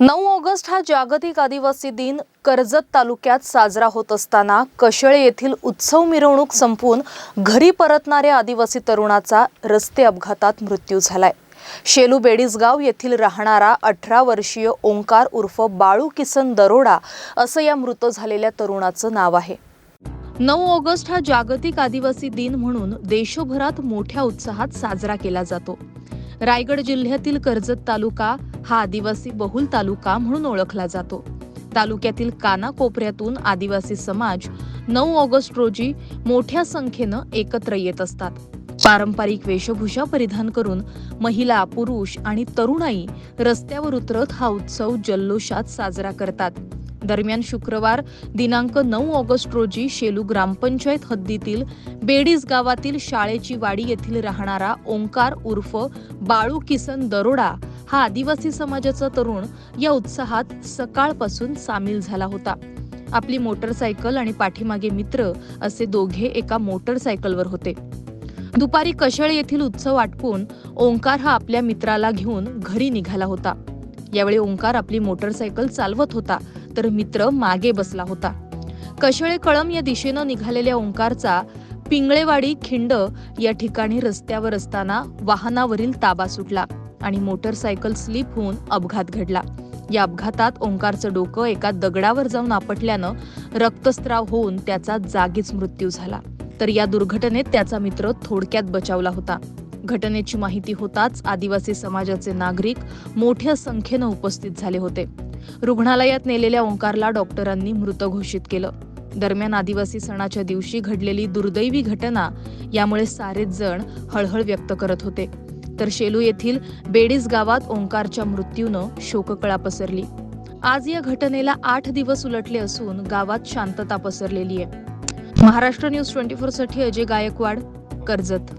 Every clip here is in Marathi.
नऊ ऑगस्ट हा जागतिक आदिवासी दिन कर्जत तालुक्यात साजरा होत असताना कशळे येथील उत्सव मिरवणूक संपवून घरी परतणाऱ्या आदिवासी तरुणाचा रस्ते अपघातात मृत्यू झालाय. शेलू बेडीसगाव येथील राहणारा अठरा वर्षीय ओंकार उर्फ बाळू किसन दरोडा असं या मृत झालेल्या तरुणाचं नाव आहे. नऊ ऑगस्ट हा जागतिक आदिवासी दिन म्हणून देशभरात मोठ्या उत्साहात साजरा केला जातो. रायगड जिल्ह्यातील कर्जत तालुका हा आदिवासी बहुल तालुका म्हणून ओळखला जातो. तालुक्यातील कानाकोपऱ्यातून आदिवासी समाज नऊ ऑगस्ट रोजी मोठ्या संख्येनं एकत्र येत असतात. पारंपरिक वेशभूषा परिधान करून महिला पुरुष आणि तरुणाई रस्त्यावर उतरत हा उत्सव जल्लोषात साजरा करतात. दरम्यान शुक्रवार दिनांक नऊ ऑगस्ट रोजी शेलू ग्रामपंचायत हद्दीतील बेडीज गावातील शाळेची वाडी येथील राहणारा ओंकार उर्फ बाळू किसन दरोडा हा आदिवासी समाजाचा तरुण या उत्साहात सकाळपासून सामील झाला होता. आपली मोटरसायकल आणि पाठीमागे मित्र असे दोघे एका मोटरसायकलवर होते. दुपारी कशळ येथील उत्सव आटपून ओंकार हा आपल्या मित्राला घेऊन घरी निघाला होता. यावेळी ओंकार आपली मोटरसायकल चालवत होता. तर मित्र मागे बसला होता. कशळे कळम या दिशेनं निघालेल्या ओंकारचा पिंगळेवाडी खिंड या ठिकाणी रस्त्यावर असताना वाहनावरील ताबा सुटला आणि मोटरसायकल स्लिप होऊन अपघात घडला. या अपघातात ओंकारचं डोकं एका दगडावर जाऊन आपटल्यानं रक्तस्राव होऊन त्याचा जागीच मृत्यू झाला. तर या दुर्घटनेत त्याचा मित्र थोडक्यात बचावला होता. घटनेची माहिती होताच आदिवासी समाजाचे नागरिक मोठ्या संख्येनं उपस्थित झाले होते. रुग्णालयात नेलेल्या ओंकारला डॉक्टरांनी मृत घोषित केलं. दरम्यान आदिवासी सणाच्या दिवशी घडलेली दुर्दैवी घटना यामुळे सारेच जण हळहळ व्यक्त करत होते. तर शेलू येथील बेडीस गावात ओंकारच्या मृत्यूनं शोककळा पसरली. आज या घटनेला आठ दिवस उलटले असून गावात शांतता पसरलेली आहे. महाराष्ट्र न्यूज ट्वेंटी फोरसाठी अजय गायकवाड कर्जत.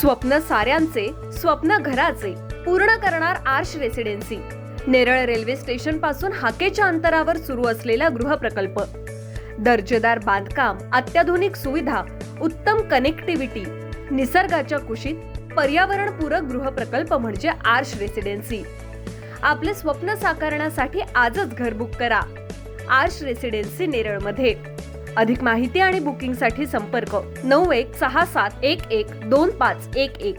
स्वप्न साऱ्यांचे स्वप्न घराचे पूर्ण करणार आर्श रेसिडेन्सी. नेरळ रेल्वे स्टेशनपासून हाकेच्या अंतरावर सुरू असलेला गृहप्रकल्प. दर्जेदार बांधकाम अत्याधुनिक सुविधा उत्तम कनेक्टिव्हिटी निसर्गाच्या कुशीत पर्यावरणपूरक गृहप्रकल्प म्हणजे आर्श रेसिडेन्सी. आपले स्वप्न साकारण्यासाठी आजच घर बुक करा. आर्श रेसिडेन्सी नेरळमध्ये. अधिक माहिती आणि बुकिंगसाठी संपर्क नऊ एक सहा सात एक एक दोन पाच एक एक.